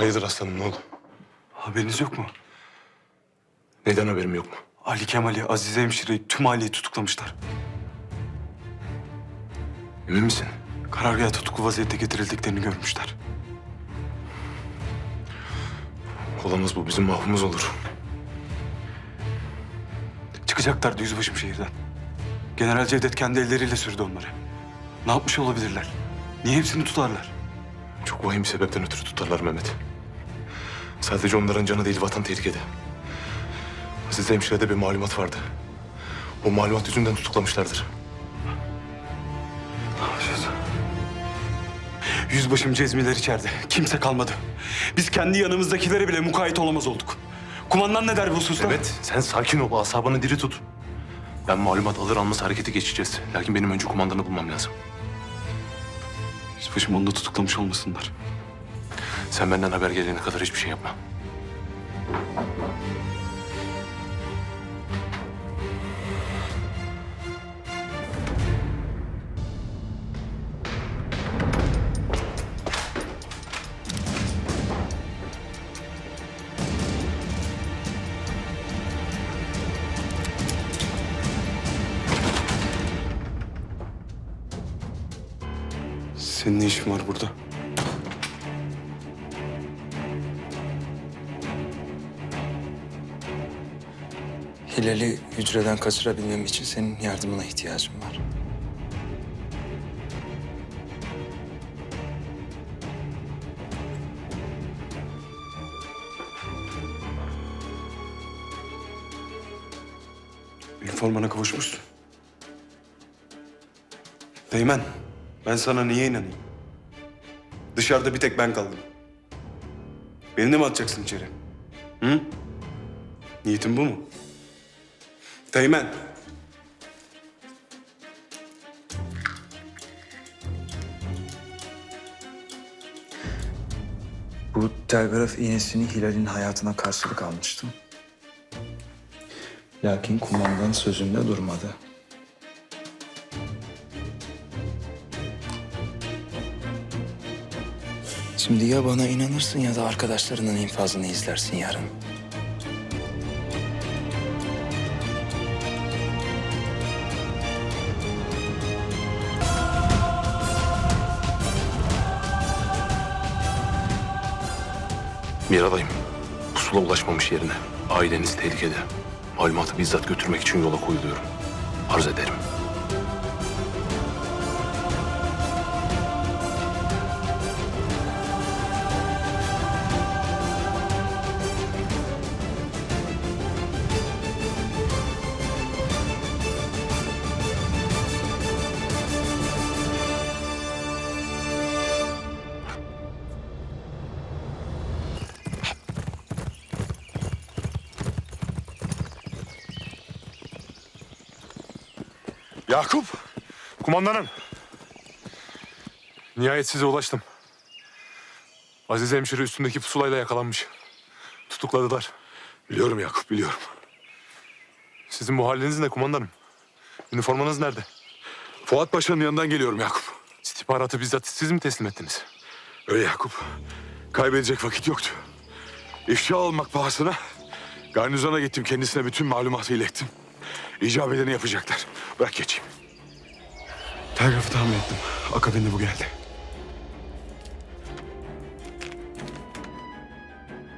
Hayırdır aslanım ne oldu? Haberiniz yok mu? Neden haberim yok mu? Ali Kemal'i, Azize Hemşire'yi, tüm aileyi tutuklamışlar. Emin misin? Karargaha tutuklu vaziyette getirildiklerini görmüşler. Olamaz bu bizim mahvumuz olur. Çıkacaklardı yüzbaşım şehirden. General Cevdet kendi elleriyle sürdü onları. Ne yapmış olabilirler? Niye hepsini tutarlar? Çok vahim bir sebepten ötürü tutarlar Mehmet. Sadece onların canı değil vatan tehlikede. Aziz Hemşire'de bir malumat vardı. O malumat yüzünden tutuklamışlardır. Ne yapacağız? Yüzbaşım Cezmiler içeride. Kimse kalmadı. Biz kendi yanımızdakilere bile mukayyet olamaz olduk. Kumandan ne der bu hususta? Mehmet sen sakin ol asabını diri tut. Ben malumat alır almaz harekete geçeceğiz. Lakin benim önce kumandanı bulmam lazım. Yüzbaşım onu da tutuklamış olmasınlar. Sen benden haber gelene kadar hiçbir şey yapma. Senin ne işin var burada? Hilal'i hücreden kaçırabilmem için senin yardımına ihtiyacım var. Üniformana kavuşmuşsun. Değmen, ben sana niye inanayım? Dışarıda bir tek ben kaldım. Beni de mi atacaksın içeri? Hı? Niyetin bu mu? Teğmen. Bu telgraf iğnesini Hilal'in hayatına karşılık almıştım. Lakin kumandan sözünde durmadı. Şimdi ya bana inanırsın ya da arkadaşlarının infazını izlersin yarın. Miralayım. Pusula ulaşmamış yerine. Aileniz tehlikede. Malumatı bizzat götürmek için yola koyuluyorum. Arz ederim. Yakup! Kumandanım! Nihayet size ulaştım. Aziz hemşire üstündeki pusulayla yakalanmış. Tutukladılar. Biliyorum Yakup, biliyorum. Sizin bu haliniz ne kumandanım? Üniformanız nerede? Fuat Paşa'nın yanından geliyorum Yakup. İstihbaratı bizzat siz mi teslim ettiniz? Öyle Yakup. Kaybedecek vakit yoktu. İfşa almak pahasına garnizona gittim. Kendisine bütün malumatı ilettim. İcap edeni yapacaklar. Bırak geçeyim. Telgrafı tahmin ettim. Akabinde bu geldi.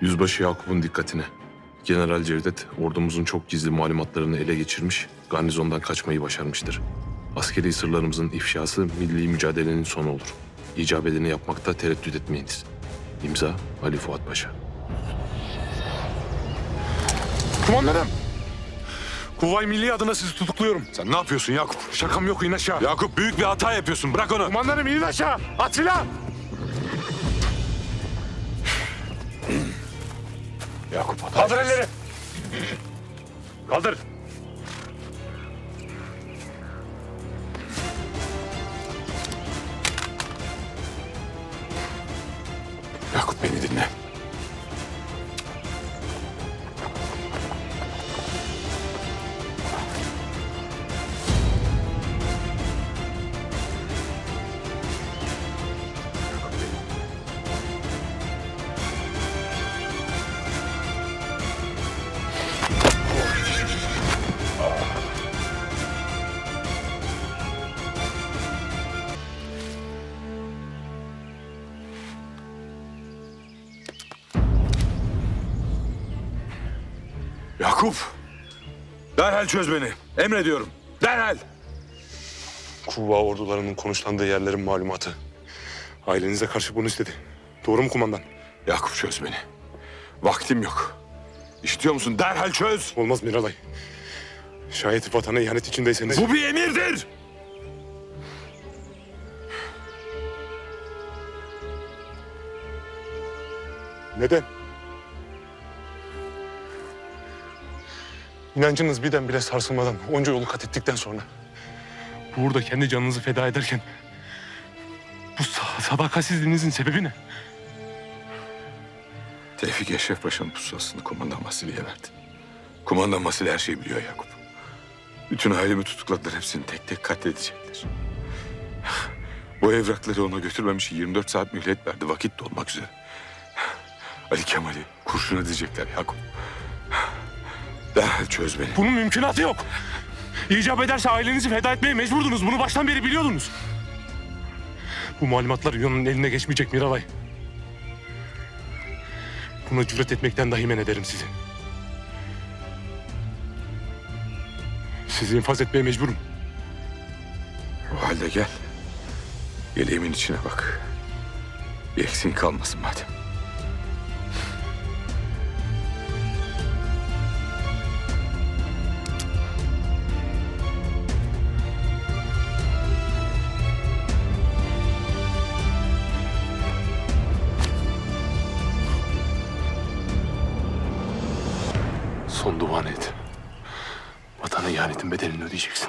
Yüzbaşı Yakup'un dikkatine. General Cevdet ordumuzun çok gizli malumatlarını ele geçirmiş, garnizondan kaçmayı başarmıştır. Askeri sırlarımızın ifşası milli mücadelenin sonu olur. İcap edeni yapmakta tereddüt etmeyiniz. İmza Ali Fuat Paşa. Kumandanım! Kuvay Milli adına sizi tutukluyorum. Sen ne yapıyorsun Yakup? Şakam yok in aşağı. Yakup büyük bir hata yapıyorsun. Bırak onu. Kumandanım inin aşağı. At silah. Yakup hata Kaldır elleri. Kaldır. Yakup! Derhal çöz beni. Emrediyorum. Derhal! Kuva ordularının konuşlandığı yerlerin malumatı. Ailenize karşı bunu istedi. Doğru mu kumandan? Yakup çöz beni. Vaktim yok. İşitiyor musun? Derhal çöz! Olmaz Miralay. Şayet vatana ihanet içindeyseniz... Bu bir emirdir! Neden? İnancınız birden bile sarsılmadan onca yolu kat ettikten sonra... ...burada kendi canınızı feda ederken... ...bu sa- sadakatsizliğinizin sebebi ne? Tevfik Eşref Paşa'nın pusulasını kumandan Vasili'ye verdi. Kumandan Vasili her şeyi biliyor Yakup. Bütün ailemi tutukladılar hepsini tek tek katledecekler. Bu evrakları ona götürmemiş 24 saat mühlet verdi vakit dolmak üzere. Ali Kemal'i kurşun edecekler Yakup. Derhal çöz beni. Bunun mümkünatı yok. İcap ederse ailenizi feda etmeye mecburdunuz. Bunu baştan beri biliyordunuz. Bu malumatlar Yunan'ın eline geçmeyecek Miralay. Buna cüret etmekten dahi men ederim sizi. Sizi infaz etmeye mecburum. O halde gel. Yeleğimin içine bak. Bir eksiğin kalmasın madem. Son duanı et. Vatana ihanetin bedelini ödeyeceksin.